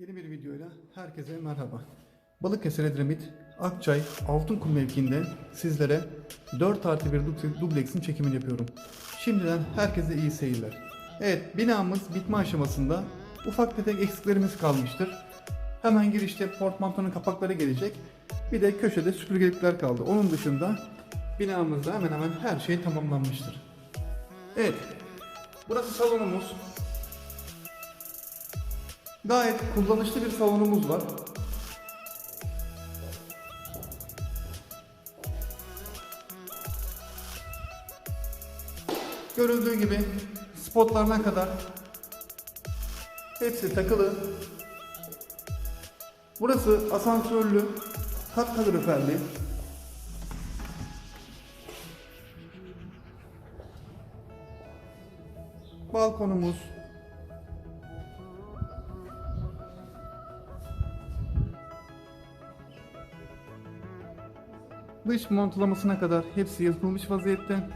Yeni bir videoyla herkese merhaba. Balıkesir Edremit Akçay Altınkum mevkiinde sizlere 4 artı 1 duble- dubleksin çekimini yapıyorum. Şimdiden herkese iyi seyirler. Evet binamız bitme aşamasında ufak tefek eksiklerimiz kalmıştır. Hemen girişte portmantonun kapakları gelecek. Bir de köşede süpürgelikler kaldı. Onun dışında binamızda hemen hemen her şey tamamlanmıştır. Evet burası salonumuz. Gayet kullanışlı bir salonumuz var. Görüldüğü gibi spotlarına kadar hepsi takılı. Burası asansörlü, kat kaloriferli. Balkonumuz, Dış montlamasına kadar hepsi yapılmış vaziyette.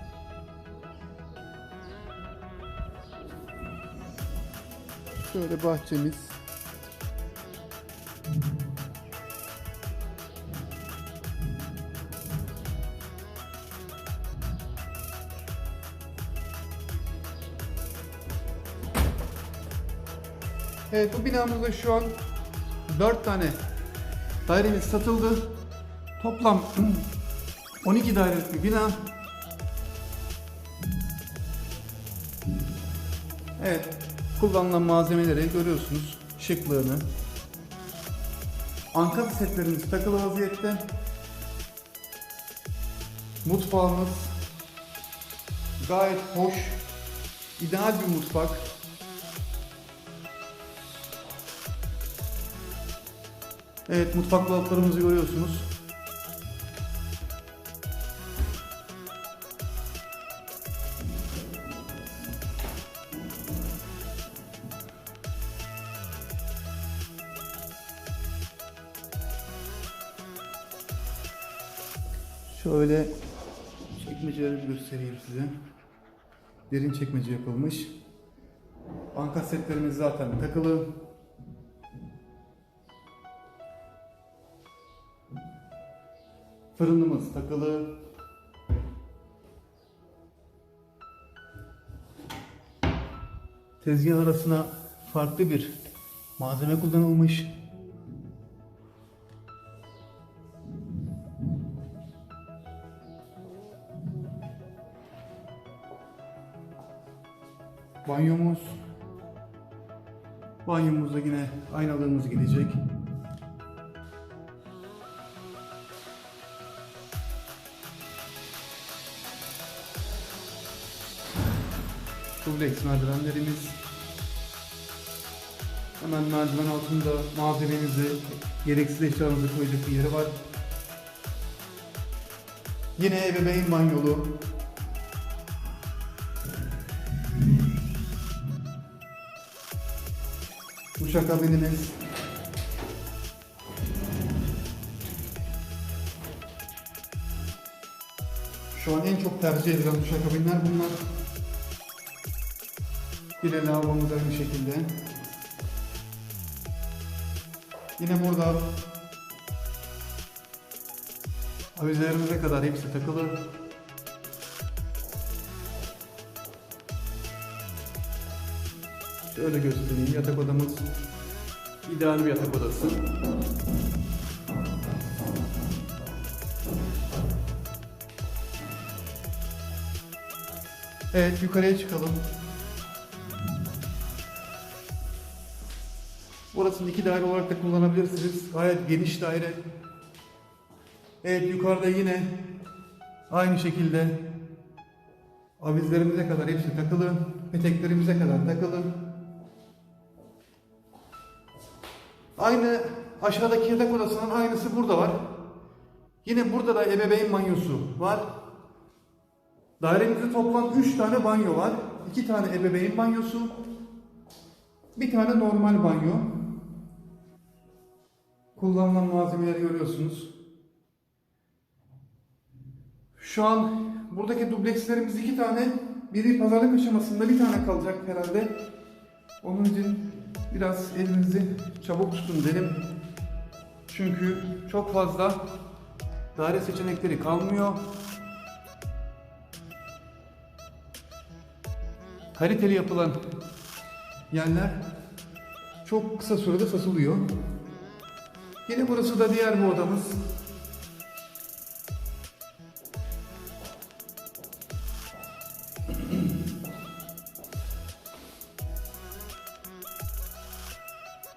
Şöyle bahçemiz. Evet bu binamızda şu an 4 tane dairemiz satıldı. Toplam 12 dairelik bir bina. Evet, kullanılan malzemeleri görüyorsunuz, şıklığını. Ankara setlerimiz takılı vaziyette. Mutfağımız gayet hoş, ideal bir mutfak. Evet, mutfak dolaplarımızı görüyorsunuz. Şöyle çekmeceleri göstereyim size. Derin çekmece yapılmış. Banka setlerimiz zaten takılı. Fırınımız takılı. Tezgah arasına farklı bir malzeme kullanılmış. Banyomuz. Banyomuzda yine aynalığımız gidecek. Dubleks merdivenlerimiz. Hemen merdiven altında malzemenizi, gereksiz eşyalarınızı koyacak bir yeri var. Yine ebeveyn banyolu. Uşak kabinimiz. Şu an en çok tercih edilen uşak kabinler bunlar. Yine lavabomuz aynı şekilde. Yine burada avizelerimize kadar hepsi takılı. Şöyle göstereyim yatak odamız ideal bir yatak odası. Evet yukarıya çıkalım. Burasını iki daire olarak da kullanabilirsiniz. Gayet geniş daire. Evet yukarıda yine aynı şekilde avizlerimize kadar hepsi takılı. Peteklerimize kadar takılı. Aynı aşağıdaki yatak odasının aynısı burada var. Yine burada da ebeveyn banyosu var. Dairemizde toplam 3 tane banyo var. 2 tane ebeveyn banyosu. Bir tane normal banyo. Kullanılan malzemeleri görüyorsunuz. Şu an buradaki dublekslerimiz iki tane. Biri pazarlık aşamasında bir tane kalacak herhalde. Onun için biraz elinizi çabuk tutun derim. Çünkü çok fazla daire seçenekleri kalmıyor. Kaliteli yapılan yerler çok kısa sürede satılıyor. Yine burası da diğer bir odamız.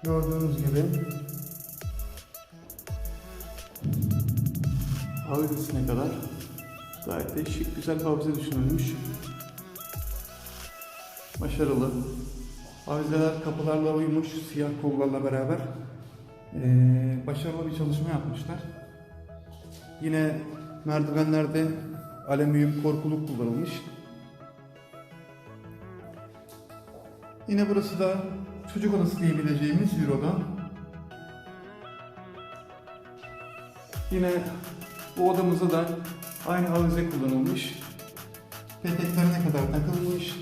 Gördüğünüz gibi Havizesine kadar gayet de şık güzel bir havize düşünülmüş. Başarılı. Avizeler kapılarla uymuş siyah kollarla beraber. Ee, başarılı bir çalışma yapmışlar. Yine merdivenlerde alüminyum korkuluk kullanılmış. Yine burası da çocuk odası diyebileceğimiz bir oda. Yine bu odamızda da aynı avize kullanılmış. Peteklerine kadar takılmış.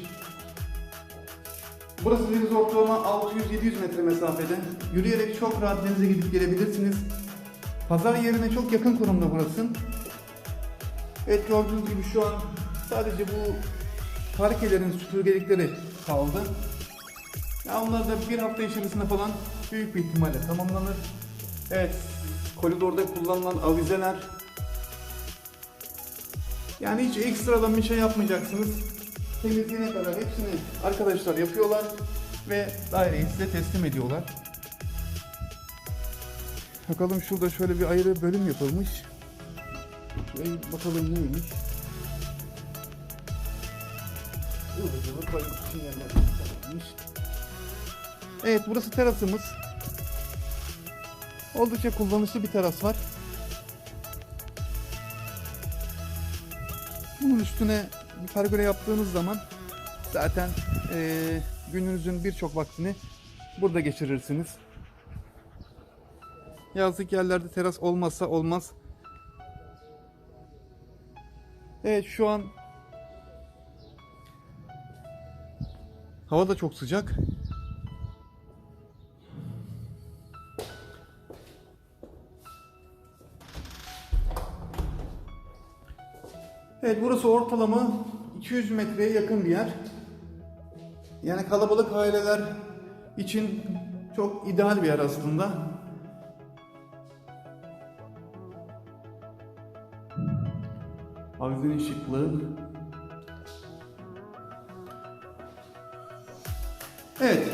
Burası deniz ortalama 600-700 metre mesafede. Yürüyerek çok rahat denize gidip gelebilirsiniz. Pazar yerine çok yakın konumda burası. Evet gördüğünüz gibi şu an sadece bu parkelerin süpürgelikleri kaldı. Ya onlar da bir hafta içerisinde falan büyük bir ihtimalle tamamlanır. Evet, koridorda kullanılan avizeler. Yani hiç ekstradan bir şey yapmayacaksınız. Temizliğine kadar hepsini arkadaşlar yapıyorlar ve daireyi size teslim ediyorlar. Bakalım şurada şöyle bir ayrı bölüm yapılmış. Şuraya bakalım neymiş. Zıvır koymak için yerler yapılmış. Evet burası terasımız. Oldukça kullanışlı bir teras var. Bunun üstüne bir pergole yaptığınız zaman zaten eee, gününüzün birçok vaktini burada geçirirsiniz. Yazlık yerlerde teras olmazsa olmaz. Evet şu an hava da çok sıcak. Evet burası ortalama 200 metreye yakın bir yer. Yani kalabalık aileler için çok ideal bir yer aslında. Avizenin şıklığı. Evet.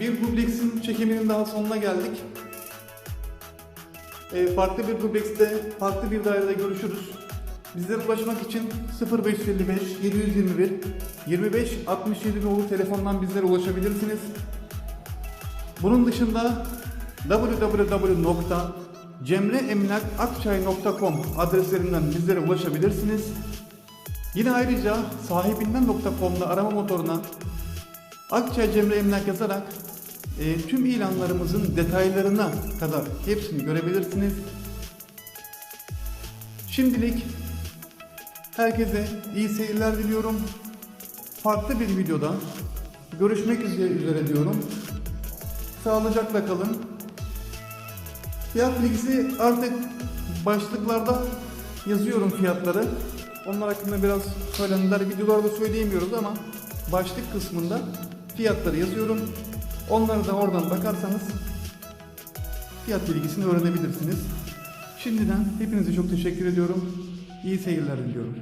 Bir dubleksin çekiminin daha sonuna geldik. Ee, farklı bir dublekste, farklı bir dairede görüşürüz. Bizlere ulaşmak için 0555 721 25 67 nolu telefondan bizlere ulaşabilirsiniz. Bunun dışında www.cemreemlakakçay.com adreslerinden bizlere ulaşabilirsiniz. Yine ayrıca sahibinden.com'da arama motoruna Akçay Cemre Emlak yazarak e, tüm ilanlarımızın detaylarına kadar hepsini görebilirsiniz. Şimdilik herkese iyi seyirler diliyorum. Farklı bir videoda görüşmek üzere, diyorum. Sağlıcakla kalın. Fiyat bilgisi artık başlıklarda yazıyorum fiyatları. Onlar hakkında biraz söylendiler. Videolarda söyleyemiyoruz ama başlık kısmında fiyatları yazıyorum. Onları da oradan bakarsanız fiyat bilgisini öğrenebilirsiniz. Şimdiden hepinize çok teşekkür ediyorum. İyi seyirler diliyorum.